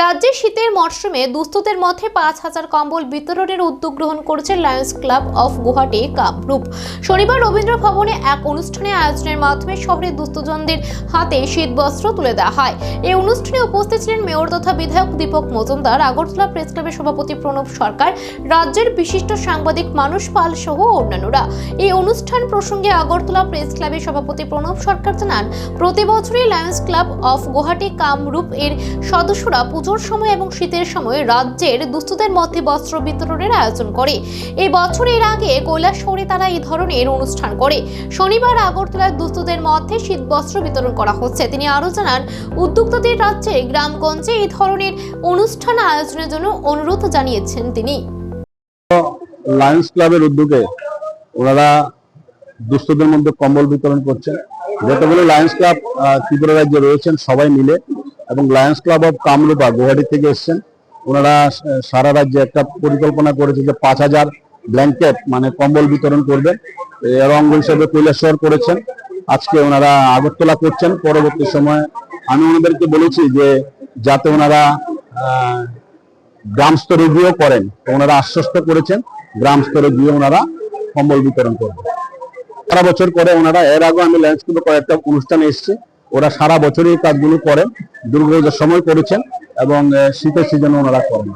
রাজ্যে শীতের মরশুমে দুস্থদের মধ্যে পাঁচ হাজার কম্বল বিতরণের উদ্যোগ গ্রহণ করেছে Lions Club of Guwahati Kamrup শনিবার রবীন্দ্র ভবনে এক অনুষ্ঠানে আয়োজনের মাধ্যমে শহরের দুস্থজনদের হাতে শীত বস্ত্র তুলে দেওয়া হয়। এই অনুষ্ঠানে উপস্থিত ছিলেন মেয়র তথা বিধায়ক দীপক মজুমদার, আগরতলা প্রেস ক্লাবের সভাপতি প্রণব সরকার, রাজ্যের বিশিষ্ট সাংবাদিক মানুষ পাল সহ অন্যান্যরা। এই অনুষ্ঠান প্রসঙ্গে আগরতলা প্রেস ক্লাবের সভাপতি প্রণব সরকার জানান, প্রতি বছরই Lions Club of Guwahati Kamrup এর সদস্যরা পুজোর সময় এবং শীতের সময় রাজ্যের দুস্থদের মধ্যে বস্ত্র বিতরণের আয়োজন করে। এই বছর এর আগে কৈলাসহরে তারা এই ধরনের অনুষ্ঠান করে। শনিবার আগরতলার দুস্থদের মধ্যে শীত বস্ত্র বিতরণ করা হচ্ছে। তিনি আরও জানান, উদ্যোক্তাদের রাজ্যে গ্রামগঞ্জে এই ধরনের অনুষ্ঠান আয়োজনের জন্য অনুরোধ জানিয়েছেন তিনি। লায়ন্স ক্লাবের উদ্যোগে ওনারা দুস্থদের মধ্যে কম্বল বিতরণ করছেন। যতগুলো লায়ন্স ক্লাব ত্রিপুরা রাজ্যে রয়েছেন সবাই মিলে এবং Lions Club of Kamrupa Guwahati থেকে এসছেন। ওনারা সারা রাজ্যে একটা পরিকল্পনা করেছে যে পাঁচ হাজার ব্ল্যাঙ্কেট মানে কম্বল বিতরণ করবেন এর অঙ্গ হিসেবে কৈলাসহর করেছেন। আজকে ওনারা আগরতলা করছেন। পরবর্তী সময়ে আমি ওনাদেরকে বলেছি যে যাতে ওনারা গ্রাম স্তরে গিয়েও করেন। ওনারা আশ্বস্ত করেছেন গ্রাম স্তরে গিয়ে ওনারা কম্বল বিতরণ করবেন সারা বছর করে ওনারা, এর আগে আমি ল্যান্ডস্কেপে কয়েকটা অনুষ্ঠানে এসেছি। ওরা সারা বছরই কাজগুলো করেন দুর্গাপূজার সময় করেছেন এবং শীতের সিজনে ওনারা করেন।